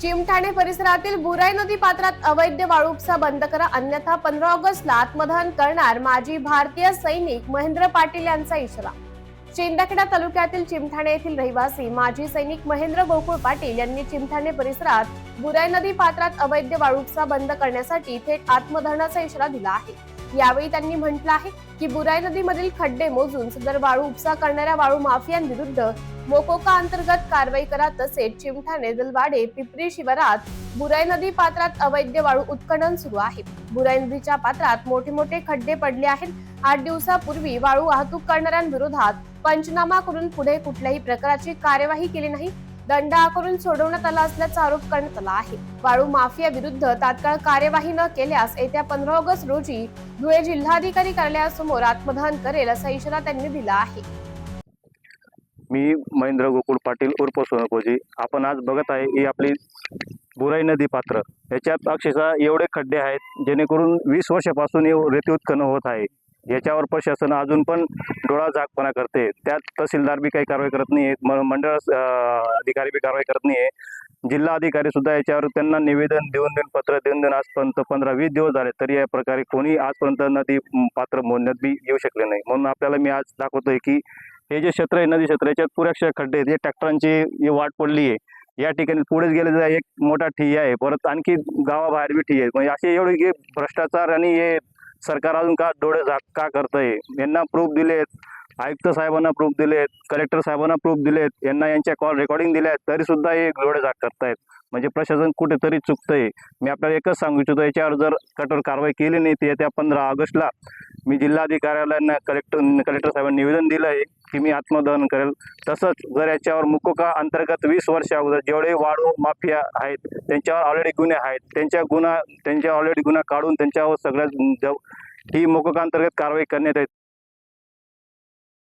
चिमठाणे परिसरातील बुराई नदी पात्रात अवैध वाळू उपसा बंद करा. अन्यथा पंधरा ऑगस्टला आत्मदहन करणार माजी भारतीय सैनिक महेंद्र पाटील यांचा इशारा. शिंदखेडा तालुक्यातील चिमठाणे येथील रहिवासी माजी सैनिक महेंद्र गोकुळ पाटील यांनी चिमठाणे परिसरात बुराई नदी पात्रात अवैध वाळू उपसा बंद करण्यासाठी थेट आत्मदहनाचा इशारा दिला आहे. यावेळी त्यांनी म्हटलं आहे की बुराई नदीमधील खड्डे मोजून सदर वाळू उपसा करणाऱ्या वाळू माफियांविरुद्ध मोकोका अंतर्गत कारवाई करा तसेच चिमठाणे दलवाडे पिपरी शिवारात बुराई नदी पात्रात अवैध वाळू उत्खनन सुरू आहे. बुराई नदीच्या पात्रात मोठे मोठे खड्डे पडले आहेत. आठ दिवसापूर्वी वाळू वाहतूक करणाऱ्यांविरोधात पंचनामा करून पुढे कुठल्याही प्रकारची कार्यवाही केली नाही. दंड आकारून सोडवण्यात आला असल्याचा आरोप करण्यात आला आहे. वाळू माफिया विरुद्ध तात्काळ कार्यवाही न केल्यास येत्या पंधरा ऑगस्ट रोजी धुळे जिल्हाधिकारी कार्यालयासमोर आत्मदहन करेल असा इशारा त्यांनी दिला आहे. मी महेंद्र गोकुळ पाटील उर्फ सोनकोजी आपण आज बघत आहे ही आपली बुराई नदी पात्र. याच्यात अक्षरशः एवढे खड्डे आहेत जेणेकरून वीस वर्षापासून हे रेती उत्खनन होत आहे. याच्यावर प्रशासन अजून पण डोळा झाकपणा करते. त्यात तहसीलदार बी काही कारवाई करत नाही म- मंडळ अधिकारी बी कारवाई करत नाही जिल्हा अधिकारी सुद्धा याच्यावर त्यांना निवेदन देऊन देऊन पत्र देऊन देऊन आजपर्यंत पंधरा वीस दिवस झाले तरी या प्रकारे कोणी आजपर्यंत नदी पात्र मोडण्यात बी येऊ शकले नाही. म्हणून आपल्याला मी आज दाखवतोय की हे जे क्षेत्र आहे नदी क्षेत्र याच्यात पुरेशा खड्डे आहेत. हे ट्रॅक्टरांची वाट पडली आहे या ठिकाणी पुढेच गेले तर एक मोठा ठिय्या आहे. परत आणखी गावाबाहेर बी ठिय्या आहे म्हणजे असे एवढे की भ्रष्टाचार आणि हे सरकार अजून का डोळे झाक का करतंय? यांना प्रूफ दिलेत. आयुक्त साहेबांना प्रूफ दिलेत. कलेक्टर साहेबांना प्रूफ दिलेत. यांना यांच्या कॉल रेकॉर्डिंग दिल्या आहेत तरी सुद्धा हे डोळे झाक करतायत. म्हणजे प्रशासन कुठेतरी चुकतंय. मी आपल्याला एकच सांगू इच्छितो याच्यावर जर कठोर कारवाई केली नाही ती येत्या पंधरा ऑगस्टला मी जिल्हाधिकाऱ्याला कलेक्टर कलेक्टर साहेबांना निवेदन दिलं आहे की मी आत्मदहन करेल. तसंच जर याच्यावर मुकोका अंतर्गत वीस वर्ष अगोदर जेवढे वाढू माफिया आहेत त्यांच्यावर ऑलरेडी गुन्हे आहेत त्यांच्या गुन्हा त्यांच्या ऑलरेडी गुन्हा काढून त्यांच्यावर सगळ्या ही मोकोका अंतर्गत कारवाई करण्यात येत.